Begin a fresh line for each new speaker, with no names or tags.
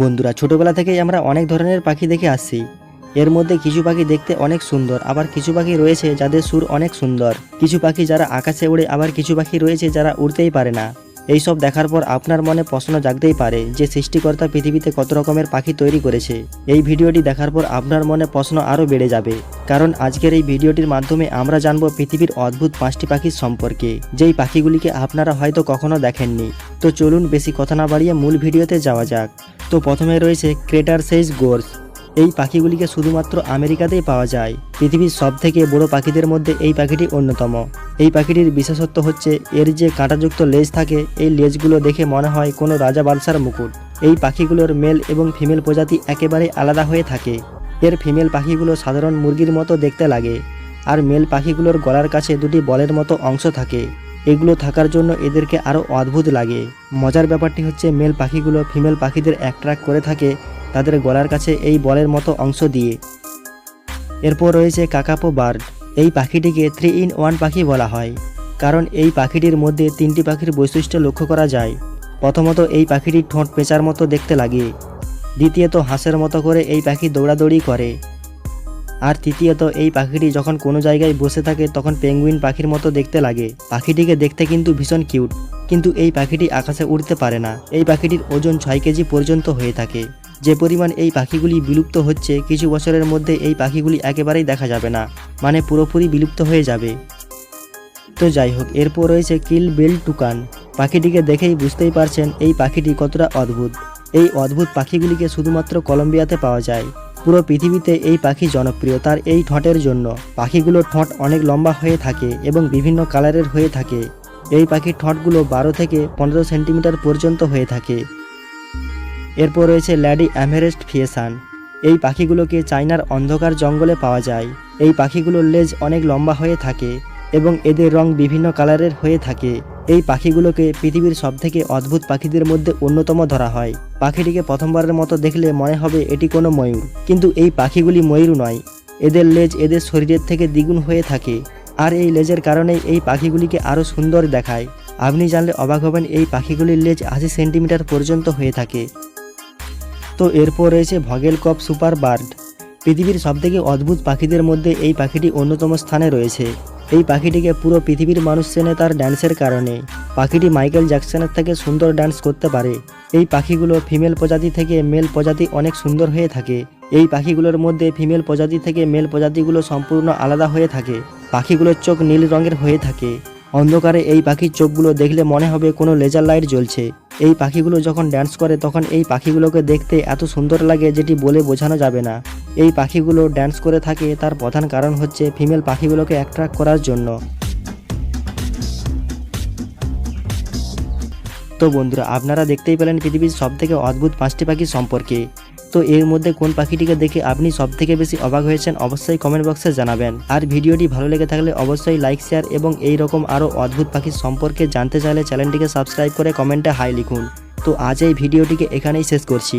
বন্ধুরা, ছোটবেলা থেকেই আমরা অনেক ধরনের পাখি দেখে আসছি। এর মধ্যে কিছু পাখি দেখতে অনেক সুন্দর, আবার কিছু পাখি রয়েছে যাদের সুর অনেক সুন্দর। কিছু পাখি যারা আকাশে উড়ে, আবার কিছু পাখি রয়েছে যারা উড়তেই পারে না। এইসব দেখার পর আপনার মনে প্রশ্ন জাগতেই পারে যে সৃষ্টিকর্তা পৃথিবীতে কত রকমের পাখি তৈরি করেছে। এই ভিডিওটি দেখার পর আপনার মনে প্রশ্ন আরও বেড়ে যাবে, কারণ আজকের এই ভিডিওটির মাধ্যমে আমরা জানব পৃথিবীর অদ্ভুত পাঁচটি পাখির সম্পর্কে, যেই পাখিগুলিকে আপনারা হয়তো কখনো দেখেননি। তো চলুন বেশি কথা না বাড়িয়ে মূল ভিডিওতে যাওয়া যাক। তো প্রথমে রয়েছে ক্রেটার সেইজ গোর্স এই পাখিগুলিকে শুধুমাত্র আমেরিকাতেই পাওয়া যায়। পৃথিবীর সব থেকে বড় পাখিদের মধ্যে এই পাখিটি অন্যতম। এই পাখিটির বিশেষত্ব হচ্ছে, এর যে কাঁটাযুক্ত লেজ থাকে, এই লেজগুলো দেখে মনে হয় কোনো রাজা বাদশার মুকুট। এই পাখিগুলোর মেল এবং ফিমেল প্রজাতি একেবারে আলাদা হয়ে থাকে। এর ফিমেল পাখিগুলো সাধারণ মুরগির মতো দেখতে লাগে। আর মেল পাখিগুলোর গলার কাছে দুটি বলের মতো অংশ থাকে। এগুলো থাকার জন্য এদেরকে আরও অদ্ভুত লাগে। মজার ব্যাপারটি হচ্ছে মেল পাখিগুলো ফিমেল পাখিদের অ্যাট্রাক্ট করে থাকে তাদের গলার কাছে এই বলের মতো অংশ দিয়ে। এরপর রয়েছে কাকাপো বার্ড। এই পাখিটিকে থ্রি ইন ওয়ান পাখি বলা হয়, কারণ এই পাখিটির মধ্যে তিনটি পাখির বৈশিষ্ট্য লক্ষ্য করা যায়। প্রথমত, এই পাখিটির ঠোঁট পেঁচার মতো দেখতে লাগে। দ্বিতীয়ত, হাঁসের মতো করে এই পাখি দৌড়াদৌড়ি করে। আর তৃতীয়ত, এই পাখিটি যখন কোনো জায়গায় বসে থাকে, তখন পেঙ্গুইন পাখির মতো দেখতে লাগে। পাখিটিকে দেখতে কিন্তু ভীষণ কিউট। কিন্তু এই পাখিটি আকাশে উড়তে পারে না। এই পাখিটির ওজন ছয় কেজি পর্যন্ত হয়ে থাকে। যে পরিমাণ এই পাখিগুলি বিলুপ্ত হচ্ছে, কিছু বছরের মধ্যে এই পাখিগুলি একেবারেই দেখা যাবে না। মানে পুরোপুরি বিলুপ্ত হয়ে যাবে। তো যাই হোক, এরপর রয়েছে কিল বিল টুকান। পাখিটিকে দেখেই বুঝতেই পারছেন, এই পাখিটি কতটা অদ্ভুত। এই অদ্ভুত পাখিগুলিকে শুধুমাত্র কলম্বিয়াতে পাওয়া যায়। পুরো পৃথিবীতে এই পাখি জনপ্রিয়, তার এই ঠোঁটের জন্য। পাখিগুলোর ঠোঁট অনেক লম্বা হয়ে থাকে এবং বিভিন্ন কালারের হয়ে থাকে। এই পাখির ঠোঁটগুলো বারো থেকে পনেরো সেন্টিমিটার পর্যন্ত হয়ে থাকে। এরপর রয়েছে ল্যাডি অ্যাভারেস্ট ফিয়েসান। এই পাখিগুলোকে চায়নার অন্ধকার জঙ্গলে পাওয়া যায়। এই পাখিগুলোর লেজ অনেক লম্বা হয়ে থাকে এবং এদের রং বিভিন্ন কালারের হয়ে থাকে। এই পাখিগুলোকে পৃথিবীর সবথেকে অদ্ভুত পাখিদের মধ্যে অন্যতম ধরা হয়। পাখিটিকে প্রথমবারের মতো দেখলে মনে হবে এটি কোনো ময়ূর। কিন্তু এই পাখিগুলি ময়ূর নয়। এদের লেজ এদের শরীরের থেকে দ্বিগুণ হয়ে থাকে। আর এই লেজের কারণেই এই পাখিগুলিকে আরও সুন্দর দেখায়। আপনি জানলে অবাক হবেন, এই পাখিগুলির লেজ আশি সেন্টিমিটার পর্যন্ত হয়ে থাকে। তো এরপর রয়েছে ভগেল কপ সুপার বার্ড। পৃথিবীর সবথেকে অদ্ভুত পাখিদের মধ্যে এই পাখিটি অন্যতম স্থানে রয়েছে। এই পাখিটিকে পুরো পৃথিবীর মানুষ চেনে তার ড্যান্সের কারণে। পাখিটি মাইকেল জ্যাকসনের থেকে সুন্দর ড্যান্স করতে পারে। এই পাখিগুলো ফিমেল প্রজাতি থেকে মেল প্রজাতি অনেক সুন্দর হয়ে থাকে। এই পাখিগুলোর মধ্যে ফিমেল প্রজাতি থেকে মেল প্রজাতিগুলো সম্পূর্ণ আলাদা হয়ে থাকে। পাখিগুলোর চোখ নীল রঙের হয়ে থাকে। অন্ধকারে এই পাখির চোখগুলো দেখলে মনে হবে কোনো লেজার লাইট জ্বলছে। এই পাখিগুলো যখন ড্যান্স করে তখন এই পাখিগুলোকে দেখতে এত সুন্দর লাগে যেটি বলে বোঝানো যাবে না। এই পাখিগুলো ড্যান্স করে থাকে, তার প্রধান কারণ হচ্ছে ফিমেল পাখিগুলোকে অ্যাট্রাক্ট করার জন্য। তো বন্ধুরা, আপনারা দেখতেই পেলেন পৃথিবীর সবথেকে অদ্ভুত পাঁচটি পাখি সম্পর্কে। তো এর মধ্যে কোন পাখিটিকে দেখে আপনি সবথেকে বেশি অবাক হয়েছেন অবশ্যই কমেন্ট বক্সে জানাবেন। আর ভিডিওটি ভালো লেগে থাকলে অবশ্যই লাইক শেয়ার এবং এই রকম আরও অদ্ভুত পাখির সম্পর্কে জানতে চাইলে চ্যানেলটিকে সাবস্ক্রাইব করে কমেন্টে হাই লিখুন। তো আজ এই ভিডিওটিকে এখানেই শেষ করছি।